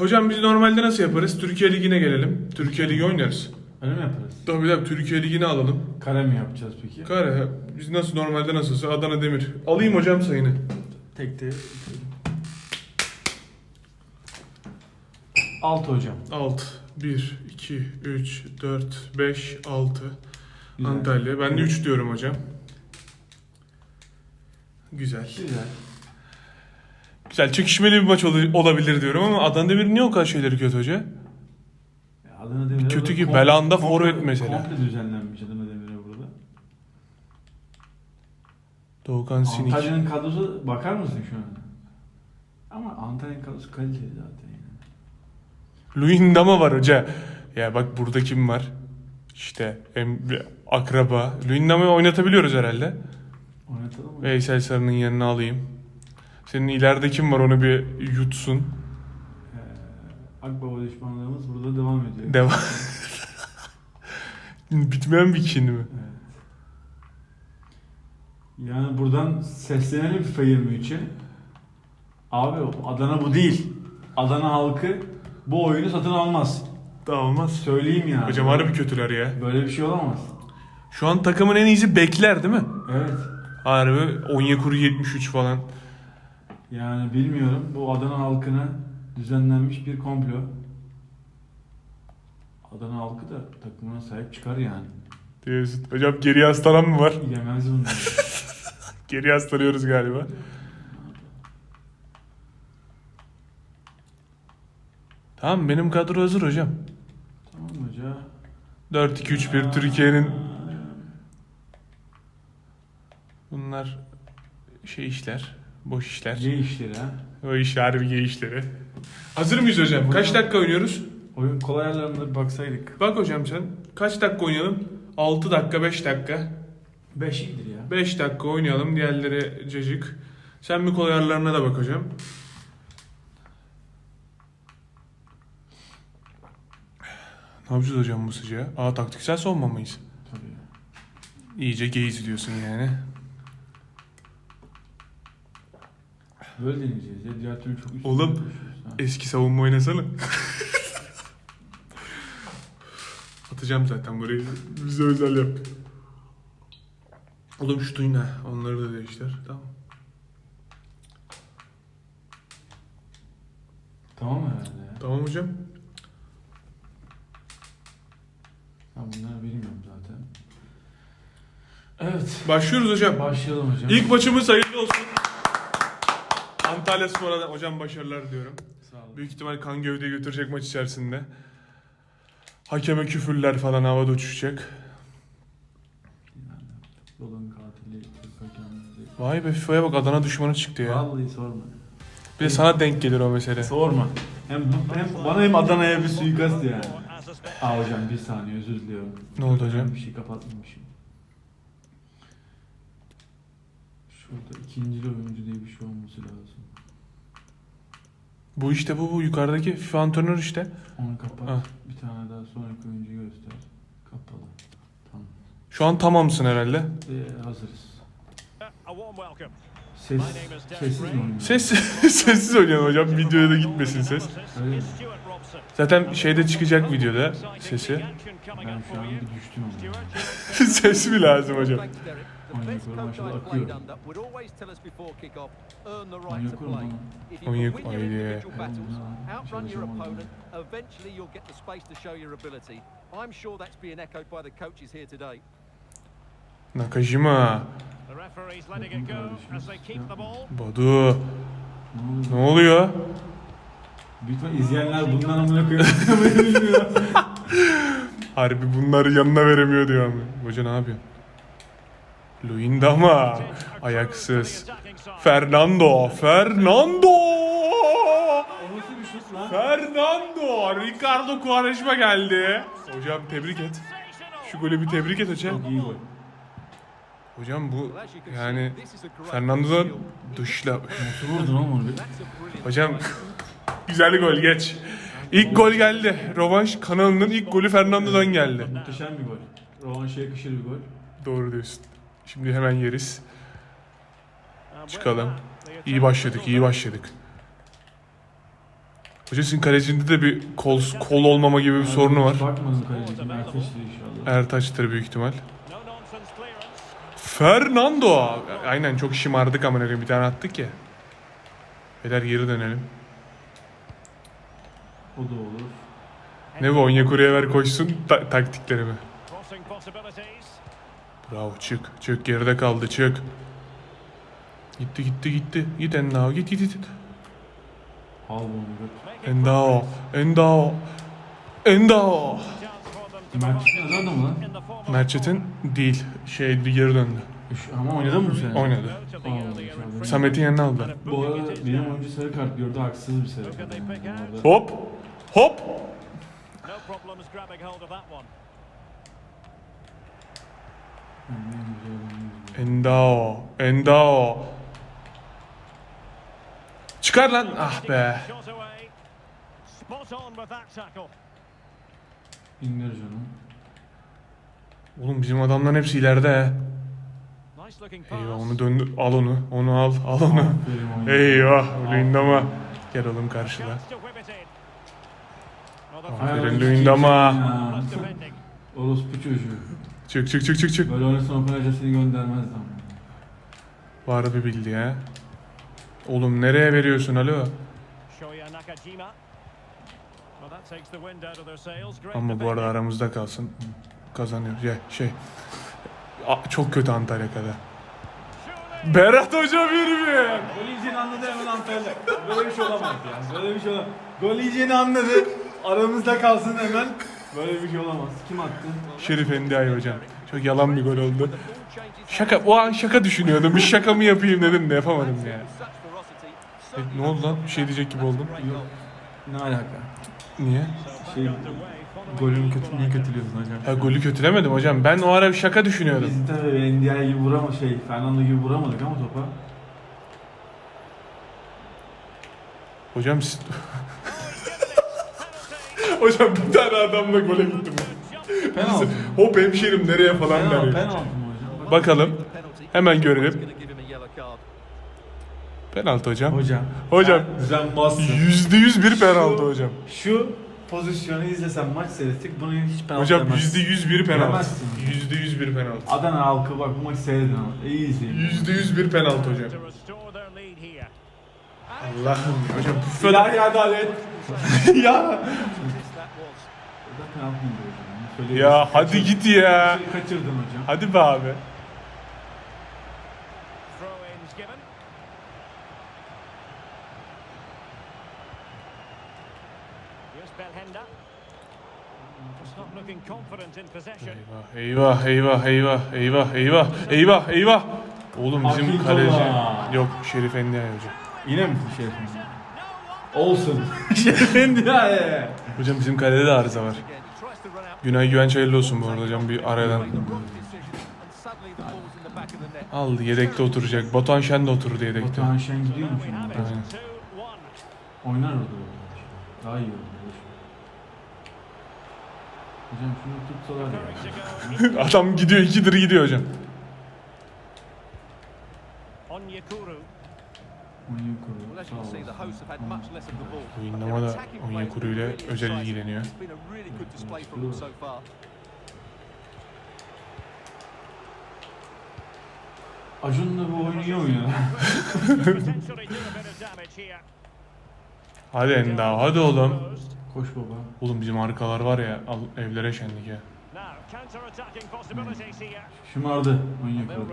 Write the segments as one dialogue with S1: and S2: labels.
S1: Hocam biz normalde nasıl yaparız? Türkiye Ligi'ne gelelim. Türkiye Ligi oynarız.
S2: Öyle mi yaparız?
S1: Tabii tabii Türkiye Ligi'ni alalım.
S2: Kare mi yapacağız peki?
S1: Kare biz nasıl normalde nasılsa Adana Demir. Alayım hocam sayını.
S2: Tekte. Altı hocam.
S1: Alt. 1, 2, 3, 4, 5, 6.
S2: Güzel.
S1: Antalya. Ben de 3 diyorum hocam. Güzel.
S2: Güzel.
S1: Güzel. Çekişmeli bir maç ol- olabilir diyorum ama Adana Demir niye o kadar şeyleri kötü hoca?
S2: Adana Demir'e
S1: Kötü ki Belanda forvet mesela.
S2: Komple düzenlenmiş Adana Demir'e burada.
S1: Doğukan Sinik.
S2: Antalya'nın kadrosu bakar mısın şu an? Ama Antalya'nın kadrosu kaliteli zaten yani.
S1: Luyendama var hoca. Ya bak burada kim var? İşte bir akraba. Luyendama'yı oynatabiliyoruz herhalde.
S2: Oynatalım mı?
S1: Veysel Sarı'nın yanına alayım. Senin ileride kim var onu bir yutsun.
S2: Ee, Akbaba düşmanlarımız burada devam ediyor.
S1: Devam. Bitmeyen bir kin mi?
S2: Evet. Yani buradan seslenelim FIFA 23'e. Abi Adana bu değil. Adana halkı bu oyunu satın almaz.
S1: Dağılmaz.
S2: Söyleyeyim yani.
S1: Hocam harbi kötüler ya.
S2: Böyle bir şey olamaz.
S1: Şu an takımın en iyisi bekler değil mi?
S2: Evet.
S1: Harbi Onyekuru 73 falan.
S2: Yani bilmiyorum. Bu Adana halkına düzenlenmiş bir komplo. Adana halkı da takımına sahip çıkar yani.
S1: Diyorsun. Hocam geri yaslanan mı var?
S2: Yemez bunları.
S1: Geri yaslanıyoruz galiba. Tamam benim kadro hazır hocam.
S2: tamam hoca.
S1: 4-2-3-1 Türkiye'nin bunlar şey işler, boş işler.
S2: G işleri ha.
S1: O iş harbi gay işleri. Hazır mıyız hocam? Kaç dakika oynuyoruz?
S2: Oyun kolay ayarlarına bir baksaydık.
S1: Bak hocam sen. Kaç dakika oynayalım? 6 dakika, 5 dakika.
S2: 5 iyidir ya.
S1: 5 dakika oynayalım. Diğerleri cacık. Sen bir kol ayarlarına da bak hocam. Ne yapacağız hocam bu sıcağı? Aa taktiksel savunma mıyız?
S2: Tabii.
S1: İyice geyiz diyorsun yani.
S2: Böyle deneyeceğiz ya. Diğer türlü çok üstüne
S1: Oğlum,
S2: koşuyoruz ha.
S1: Eski savunma oynasana. Atacağım zaten burayı. Bize özel yap. Oğlum şu ha. Onları da değiştir. Tamam.
S2: Tamam herhalde ya.
S1: Tamam hocam.
S2: Ben bunları bilmiyorum zaten. Evet.
S1: Başlıyoruz hocam.
S2: Başlayalım hocam.
S1: İlk maçımız hayırlı olsun. Antalya Spor'a da hocam başarılar diyorum.
S2: Sağ olun.
S1: Büyük ihtimal kan gövde götürecek maç içerisinde. Hakeme küfürler falan havada uçuşacak.
S2: Yani, katili Türk hakemleri.
S1: Vay be FIFA'ya bak Adana düşmanı çıktı ya.
S2: Vallahi sorma.
S1: Bir de sana denk gelir o mesele.
S2: Sorma. Hem, hem bana hem Adana'ya bir suikast yani. Aa hocam bir saniye özür diliyorum.
S1: Ne oldu hocam?
S2: Bir şey kapatmamışım. Şurada ikinci oyuncu diye bir şey olması lazım.
S1: Bu işte bu bu yukarıdaki FIFA antrenör işte.
S2: Onu kapat.
S1: Ah.
S2: Bir tane daha sonraki oyuncuyu göster. Kapalı. Tamam.
S1: Şu an tamamsın herhalde.
S2: Ee, hazırız. Ses, sessiz mi oynuyor?
S1: Ses sessiz oynayalım hocam. Videoya da gitmesin ses.
S2: Öyle mi?
S1: Zaten şeyde çıkacak videoda sesi.
S2: Ben şu an bir düştüm.
S1: Ses mi lazım hocam?
S2: Onyekuru,
S1: haydi.
S2: Outrun your opponent,
S3: eventually you'll get the space to show your ability. I'm sure that's being echoed by the coaches here today.
S1: Nakajima. Badu.
S2: Ne oluyor? ihtimal izleyenler bundan amına koyuyor.
S1: Harbi bunları yanına veremiyor diyor ama. Hoca ne yapıyor? Luindama. Ayaksız. Fernando. Fernando. Fernando. Ricardo Quaresma geldi. Hocam tebrik et. Şu golü bir tebrik et hocam.
S2: Çok iyi gol.
S1: Hocam bu yani Fernando'dan dışla.
S2: Nasıl vurdun oğlum onu?
S1: Hocam güzel gol geç. İlk gol geldi. Rovanş kanalının ilk golü Fernando'dan geldi.
S2: Muhteşem bir gol. Rovanş'a yakışır bir gol.
S1: Doğru diyorsun. Şimdi hemen yeriz. Çıkalım. İyi başladık, iyi başladık. Hoca sizin kalecinde de bir kol, kol olmama gibi bir sorunu var.
S2: Bakmadım kalecinin Erteş'tir inşallah.
S1: Ertaç'tır büyük ihtimal. Fernando. Aynen çok şımardık ama ne bir tane attık ya. Beyler geri dönelim.
S2: O da olur.
S1: Ne bu Onyekuru'ya ver koşsun ta- taktiklerimi. Bravo çık. Çık geride kaldı çık. Gitti gitti gitti. Git Endao git git git.
S2: Al bunu.
S4: Making
S1: Endao. Endao. Endao.
S4: chance for them to
S2: Mert Çetin kazandı mı lan?
S1: Mertçet'in değil. Şey geri döndü.
S2: Ama oynadı mı bu sene?
S1: Oynadı.
S4: infringement.
S1: Samet'in yanına aldı.
S2: Bu arada benim oyuncu sarı kart gördü haksız bir sarı kart.
S1: Hop. Hop. Endao. Endao. Çıkar lan. Ah be.
S2: İndir canım.
S1: Oğlum bizim adamların hepsi ileride he. Eyvah onu döndür. Al onu. Onu al. Al onu. Eyvah. Lündama. Gel oğlum
S4: the
S1: Aferin Lündama.
S2: Orospu çocuğu.
S1: Çık çık çık çık çık.
S2: Böyle oynasın o kadar seni göndermezdi ama.
S1: Var bir bildi ya. Oğlum nereye veriyorsun alo? Ama bu arada aramızda kalsın. Kazanıyor. Ya şey. Çok kötü Antalya kadar. Berat Hoca bir mi?
S2: Gol yiyeceğini anladı hemen Antalya. Böyle bir şey olamaz ya. Böyle bir şey olamaz. Gol yiyeceğini anladı. Aramızda kalsın hemen. Böyle bir şey olamaz. Kim attı?
S1: Şerif Endiay hocam. Çok yalan bir gol oldu. Şaka, o an şaka düşünüyordum. Bir şaka mı yapayım dedim de yapamadım ya. E, ne oldu lan? Bir şey diyecek gibi oldum.
S2: Ne alaka?
S1: Niye?
S2: Şey, golün kötü, niye kötülüyorsun hocam?
S1: Ha golü kötülemedim hocam. Ben o ara bir şaka düşünüyordum.
S2: Biz tabii NDI gibi vurama şey, Fernando gibi vuramadık ama topa.
S1: Hocam siz... hocam bir tane adamla gole gittim.
S2: Penaltı.
S1: Hop hemşerim nereye falan
S2: Penaltı, penaltı mı hocam?
S1: Bakalım. Hemen görelim. Penaltı hocam.
S2: Hocam.
S1: Hocam.
S2: Sen düzenbazsın.
S1: Yüzde yüz bir penaltı hocam.
S2: Şu pozisyonu izlesem maç seyrettik bunu hiç penaltı
S1: Hocam
S2: demezsin.
S1: yüzde yüz bir penaltı.
S2: Demezsin.
S1: Yüzde yüz bir penaltı.
S2: Adana halkı bak bu maçı seyredin ama. İyi izleyin.
S1: Yüzde yüz bir penaltı hocam. Allah'ım ya hocam bu falan.
S2: İlahi adalet. ya. Hocam. Şöyle
S1: Ya
S2: bir-
S1: hadi git ya.
S2: Bir şey Kaçırdın hocam.
S1: Hadi be abi.
S4: Throw-ins given. Here's Belhenda. Just not looking confident in possession.
S1: Eyvah eyvah eyvah eyvah eyvah eyvah eyvah. Oğlum bizim
S2: Akitola.
S1: kaleci. Yok Şerif Endiay hocam.
S2: Yine mi şey yapıyorsun? Olsun. Şerefin diye.
S1: Hocam bizim kalede de arıza var. Günay Güvenç hayırlı olsun bu arada hocam bir aradan. Aldı yedekte oturacak. Batuhan Şen de oturdu yedekte.
S2: Batuhan Şen gidiyor mu şimdi?
S1: Aynen.
S4: 2-1.
S2: Oynar orada. Daha iyi olur. Hocam şunu tutsalar ya.
S1: Adam gidiyor ikidir gidiyor hocam.
S4: Onyekuru.
S2: Oyun kurulu. Sağ olsun.
S1: Oyunlama da Onyekuru ile özel ilgileniyor.
S2: Acun'la bu oyunu iyi oynuyor.
S1: Hadi Enda hadi oğlum.
S2: Koş baba.
S1: Oğlum bizim arkalar var ya al evlere şenlik ya.
S2: Şımardı. Oyun
S4: They'll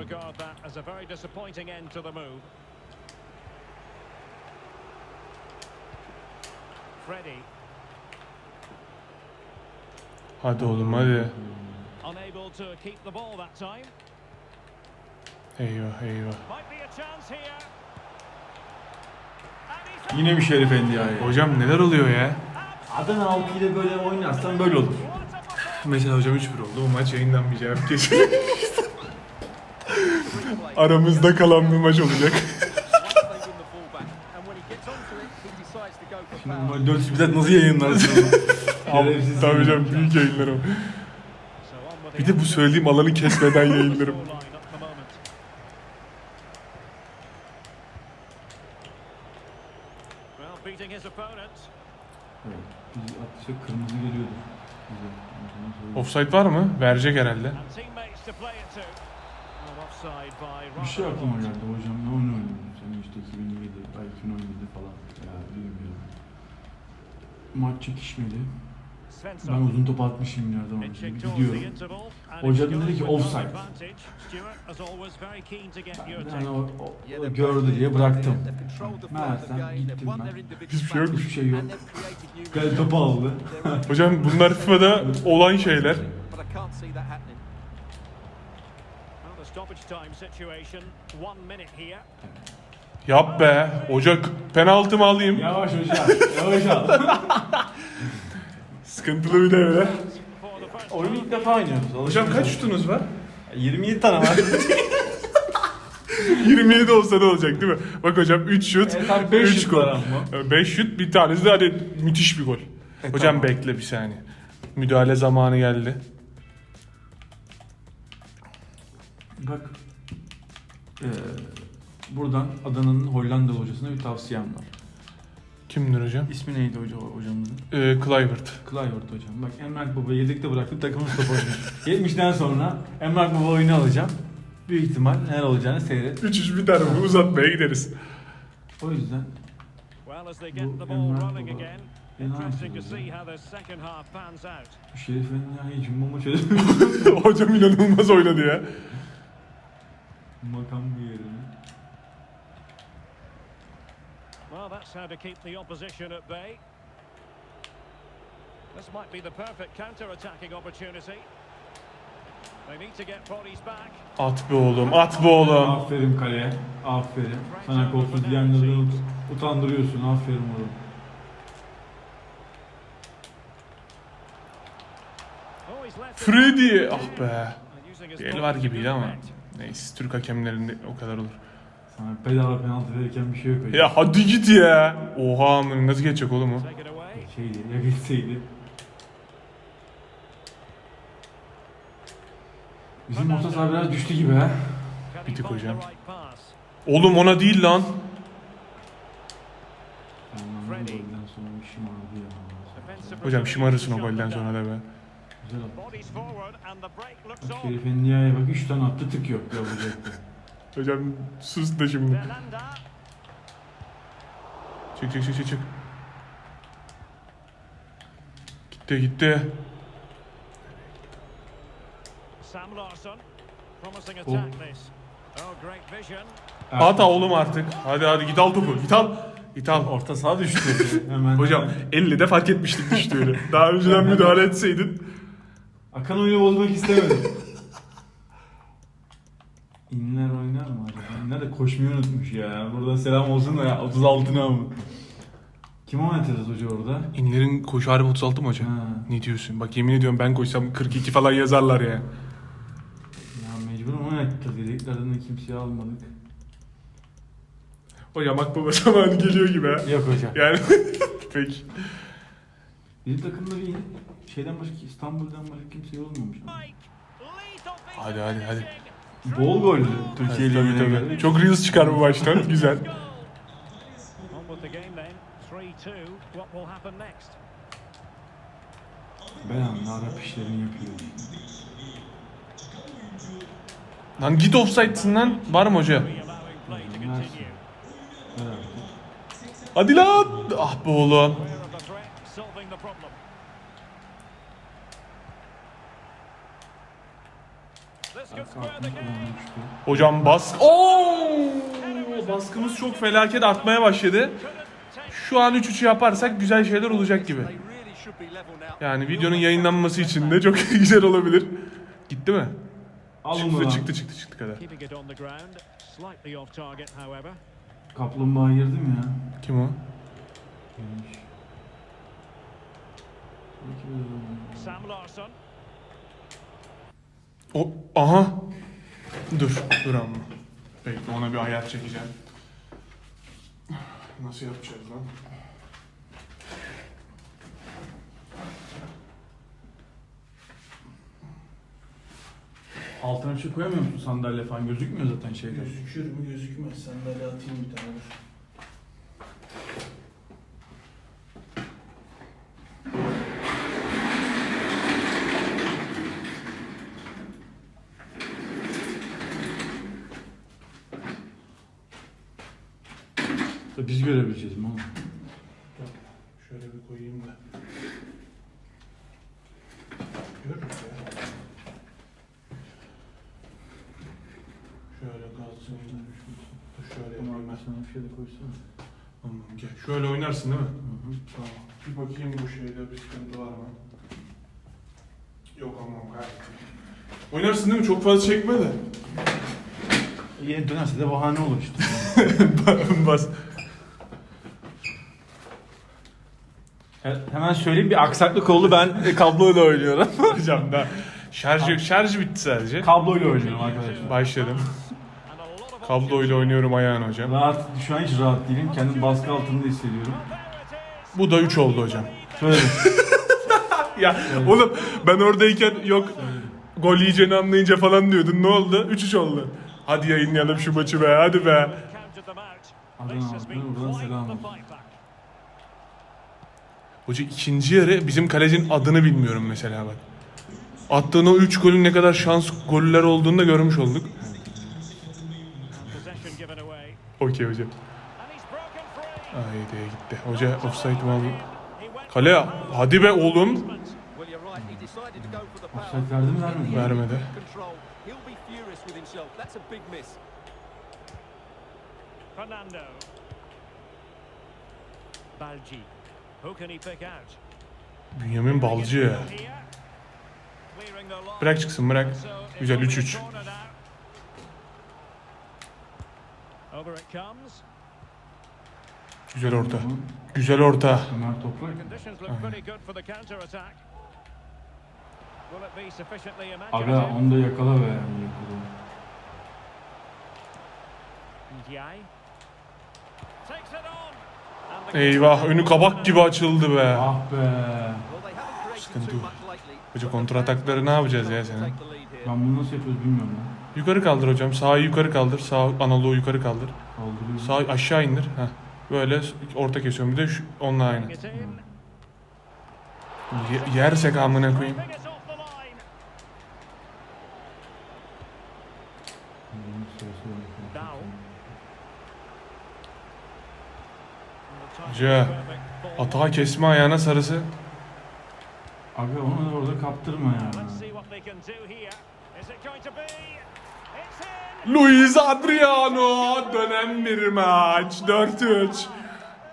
S1: Hadi oğlum hadi.
S4: unable to keep the ball that time.
S1: Eyvah eyvah.
S4: Might be a chance here. And he's
S2: Yine bir Şerif Endia'yı.
S1: Hocam neler oluyor ya?
S2: Adana halkıyla böyle oynarsan böyle olur.
S1: Mesela hocam 3-1 oldu. Bu maç yayınlanmayacak kesin. Aramızda kalan bir maç olacak.
S2: Böyle 400 bilet nasıl yayınlarsın?
S1: Tabii hocam büyük yayınlarım. Bir de bu söylediğim alanı kesmeden yayınlarım.
S2: kırmızı geliyordu.
S1: Offside var mı? Verecek herhalde.
S2: Bir şey aklıma geldi hocam ne oyun oynuyordun sen işte 2007, ay 2017 falan ya bilmiyorum. Maç çekişmeli. Ben uzun top atmışım
S4: towards the
S2: Gidiyorum.
S4: it's
S2: dedi ki offside. Ben
S4: take.
S2: o, o, o gördü diye bıraktım. Meğersem gittim ben.
S1: Hiçbir şey yok.
S2: Hiçbir şey yok. Gel topu aldı.
S1: Hocam bunlar FIFA'da olan şeyler.
S3: But
S1: Yap be. Hoca penaltı mı alayım?
S2: Yavaş hocam. Yavaş al.
S1: Sıkıntılı bir devre.
S2: Oyunu ilk defa oynuyoruz.
S1: Hocam kaç şutunuz var?
S2: 27 tane var.
S1: 27 olsa ne olacak değil mi? Bak hocam 3 şut,
S2: Evet abi, beş
S1: 3
S2: şut
S1: gol.
S2: var ama.
S1: 5 şut bir tanesi de hadi müthiş bir gol. hocam
S2: tamam.
S1: bekle bir saniye. Müdahale zamanı geldi.
S2: Bak. Ee, buradan Adana'nın Hollandalı hocasına bir tavsiyem var.
S1: Kimdir hocam?
S2: İsmi neydi hoca hocamızın?
S1: Ee, Kluivert.
S2: Kluivert hocam. Bak Emrah Baba yedekte bıraktım takımın top oynuyor. 70'den sonra Emrah Baba oyunu alacağım. Büyük ihtimal neler olacağını seyret.
S1: 3-3 biter mi? Uzatmaya gideriz.
S2: O yüzden Bu
S4: running
S2: Baba.
S4: interesting to
S2: yapıyoruz
S4: see
S2: ya.
S4: how the second half pans out.
S2: bu Şerif'in ya cümle maçı
S1: hocam inanılmaz oynadı ya.
S2: makam bir yerine.
S4: Well, that's how to keep the opposition at bay. This might be the perfect counter-attacking opportunity. They need to get bodies back.
S1: At be oğlum, at be oğlum.
S2: Aferin kaleye. Aferin. Sana kolsuz diyenleri ut- utandırıyorsun. Aferin oğlum.
S4: Oh.
S1: Freddy! Ah be. Bir el var gibiydi ama. Neyse Türk hakemlerinde o kadar olur.
S2: Sana bedava penaltı verirken bir şey yok.
S1: Ya hadi git ya. Oha amına nasıl geçecek oğlum o?
S2: Şeydi ya geçseydi. Bizim orta saha biraz düştü gibi ha.
S1: Bir tık hocam. Oğlum ona değil lan. Hocam şımarırsın o golden sonra da be.
S2: Güzel attı. Bak
S4: on.
S2: Şerif'in nihayeye bak 3 tane attı tık yok ya vuracaktı.
S1: Hocam sus da şimdi. Çık çık çık çık çık. Gitti gitti.
S4: Sam Larsson. Promising
S2: Oh.
S4: attack this. Oh, great vision.
S1: At oğlum artık. Hadi hadi git al topu. Git al. Git al.
S2: Orta saha düştü. Hemen.
S1: Hocam 50 de fark etmiştik düştüğünü. Daha önceden müdahale etseydin.
S2: Akan oyunu bozmak istemedim. İnler oynar mı acaba? İnler de koşmayı unutmuş ya. Buradan selam olsun da ya 36'ına mı? Kim oynatırız hoca orada?
S1: İnlerin koşu harbi 36 mı hocam?
S2: Ha.
S1: Ne diyorsun? Bak yemin ediyorum ben koşsam 42 falan yazarlar ya.
S2: Ya mecbur oynatacağız. Yedeklerden de kimseyi almadık.
S1: Hocam akbaba zamanı geliyor gibi ha.
S2: Yok hocam.
S1: Yani peki.
S2: Bizim takımda bir şeyden başka İstanbul'dan başka kimse olmamış. ama.
S1: Hadi, hadi, hadi.
S2: Bol gollü.
S1: Tabii,
S2: Türkiye
S1: tabii,
S2: Ligi'ne
S1: tabii.
S2: göre.
S1: Çok reels çıkar bu maçtan. Güzel.
S4: Goal. On with the game then. 3-2. What will happen next?
S2: Ben Arap işlerini yapıyorum.
S1: Lan git offside'sın lan. Var mı hoca? Hadi lan. Ah be oğlum. Hocam bas. Oo! Baskımız çok felaket artmaya başladı. Şu an 3-3 yaparsak güzel şeyler olacak gibi. Yani videonun yayınlanması için de çok güzel olabilir. Gitti mi? Çıktı çıktı çıktı çıktı kadar.
S2: Kaplumbağa girdi mi ya?
S1: Kim o?
S4: Sam Larsson.
S1: O aha. Dur, dur amma. Bekle ona bir ayar çekeceğim. Nasıl yapacağız lan?
S2: Altına bir şey koyamıyor musun sandalye falan gözükmüyor zaten şeyde.
S5: Gözükür mü gözükmez. Sandalye atayım bir tane. dur.
S2: E biz oğlum?
S1: Şöyle bir koyayım da. Görürüz ya. Şöyle kalsın. Dur şöyle yapayım ben.
S2: sana bir şey de koysana.
S1: Tamam gel. Şöyle oynarsın değil mi? Tamam. Bir bakayım bu şeyde bir sıkıntı var mı? Yok ama gayet. Oynarsın değil mi? Çok fazla çekme de.
S2: Yeni dönerse de bahane olur işte.
S1: Bas.
S2: Hemen söyleyeyim bir aksaklık oldu ben e, kabloyla oynuyorum.
S1: Hocam da şarjı, şarjı bitti sadece.
S2: kabloyla oynuyorum arkadaşlar.
S1: Başladım. Kabloyla oynuyorum ayağın hocam.
S2: Rahat, şu an hiç rahat değilim. Kendimi baskı altında hissediyorum.
S1: Bu da 3 oldu hocam.
S2: Söyle.
S1: Ya oğlum ben oradayken yok gol yiyeceğini anlayınca falan diyordun. Ne oldu? 3-3 oldu. Hadi yayınlayalım şu maçı be hadi be.
S2: Adana
S4: quite
S2: selam
S4: the
S2: olsun.
S4: fight back.
S1: Hoca ikinci yarı bizim kalecinin adını bilmiyorum mesela bak. Attığın o 3 golün ne kadar şans goller olduğunu da görmüş olduk. Okey hocam. Haydi gitti. Hoca offside
S4: went
S1: Kale hadi be oğlum.
S2: Offside verdi mi vermedi?
S1: Vermedi.
S4: Fernando. Balji. Who can he pick out?
S1: Bünyamin Balcı. Bırak çıksın bırak. Güzel
S4: will be
S1: 3-3.
S4: a corner now. Over it comes.
S1: Güzel orta. Güzel orta.
S2: Ömer Toprak. Aga onu da yakala be. Yakala.
S1: Eyvah önü kabak gibi açıldı be.
S2: Ah be.
S1: Sıkıntı yok. Hoca kontra atakları ne yapacağız ya senin?
S2: Ben bunu nasıl yapıyoruz bilmiyorum lan.
S1: Yukarı kaldır hocam. Sağı yukarı kaldır. Sağ analoğu yukarı kaldır.
S2: Kaldırıyorum.
S1: Sağ aşağı indir. Heh. Böyle orta kesiyorum. Bir de şu, onunla aynı. Ye- yersek amına koyayım.
S4: For-
S1: Atağa kesme ayağına sarısı.
S2: Aga onu da orada kaptırma ya.
S1: Luis Adriano dönem bir maç 4-3.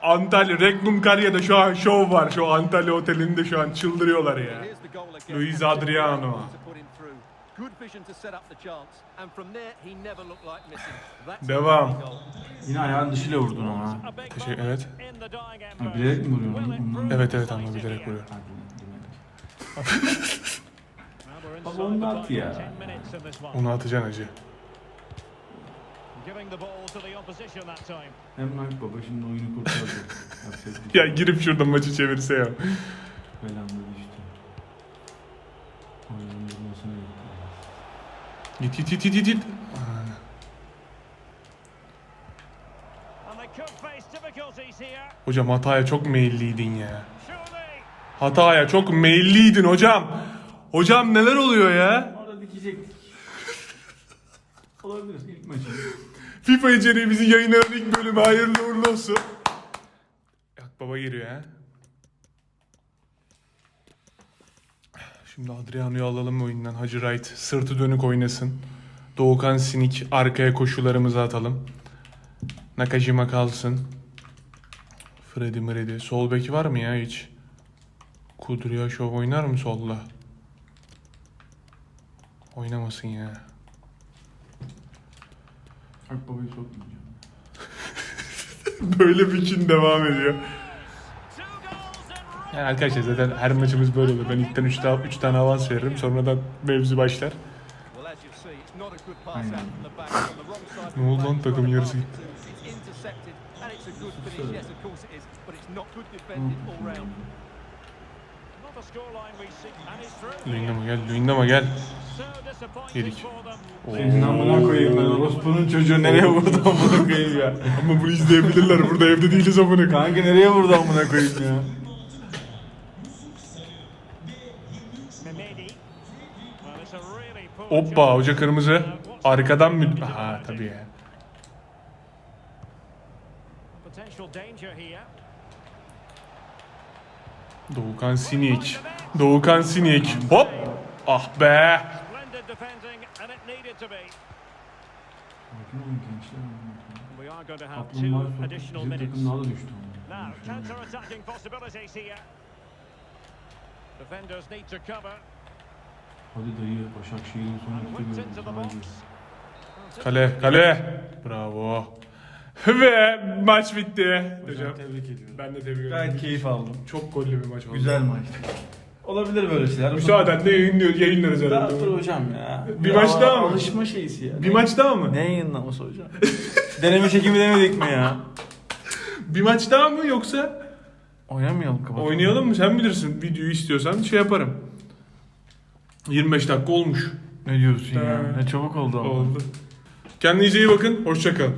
S1: Antalya Regnum Karya'da şu an şov var. Şu Antalya otelinde şu an çıldırıyorlar ya. Luis Adriano. Devam.
S2: Yine ayağın dışıyla vurdun ama.
S1: Teşekkür- evet.
S2: Ha, bilerek mi vuruyorsun?
S4: Prove
S1: Evet evet ama bilerek vuruyor.
S2: Balonu
S4: the
S2: at ya.
S4: 10 minutes in this one.
S1: Onu atacaksın acı.
S4: Giving the ball to the opposition that time.
S2: Emrah Baba şimdi oyunu kurtardı. Bir
S1: Ya
S2: şey.
S1: girip şurada maçı çevirse ya. Git git git git git. Hocam hataya çok meyilliydin ya. Hataya çok meyilliydin hocam. Hocam neler oluyor ya?
S2: Orada dikecektik. Olabilir ilk maçı.
S1: FIFA içeriği bizi yayınlanan ilk bölümü hayırlı uğurlu olsun. Akbaba giriyor ha. Şimdi Adriano'yu alalım oyundan. Hacı Wright sırtı dönük oynasın. Doğukan Sinik arkaya koşularımızı atalım. Nakajima kalsın. Freddy Mredi. Sol beki var mı ya hiç? Kudryashov oynar mı solda? Oynamasın ya.
S2: Akbaba'yı sokmayacağım.
S1: Böyle bir kin devam ediyor. Yani arkadaşlar zaten her maçımız böyle olur. Ben ilkten 3 tane, üç tane avans veririm. Sonradan mevzu başlar.
S3: Of
S1: Ne oldu lan?
S3: a
S1: yarısı gitti.
S3: to. It's intercepted, and it's a good finish. Yes, of course it is, but it's not good defended all round.
S4: Not the scoreline we see. And it's through.
S1: Luyendama gel, Luyendama gel. Yedik.
S2: Senin amına koyayım ben orospunun çocuğu nereye vurdu amına koyayım ya.
S1: Ama bunu izleyebilirler. Burada evde değiliz amına
S2: Kanka nereye vurdu amına koyayım ya.
S1: Hoppa hoca kırmızı. Arkadan mı? Aha tabii ya.
S4: Potential potential danger here.
S1: Doğukan Sinik. Doğukan Sinik. Hop. Ah be.
S2: Çok
S4: additional
S2: bizim
S4: minutes.
S2: takım daha da düştü.
S4: Defenders need to cover.
S2: Hadi dayı Başakşehir'in son iki golü.
S1: Kale, kale. Bravo. Ve maç bitti. Hocam.
S2: Tebrik ediyorum.
S1: Ben de tebrik ederim.
S2: Gayet keyif aldım.
S1: Çok gollü bir maç oldu.
S2: Güzel maçtı. Olabilir böyle şeyler.
S1: Müsaadenle yayınlıyor, yayınlarız
S2: Daha
S1: herhalde.
S2: dur hocam ya.
S1: Bir maç daha mı?
S2: Alışma şeysi ya.
S1: Bir maç daha mı?
S2: Ne yayınlaması hocam? Deneme çekimi demedik mi ya?
S1: Bir maç daha mı yoksa
S2: Oynamayalım kapatalım.
S1: oynayalım mı? Sen bilirsin. Videoyu istiyorsan şey yaparım. 25 dakika olmuş.
S2: Ne diyorsun ya? Ne çabuk oldu ama.
S1: Oldu. Kendinize iyi bakın. Hoşçakalın.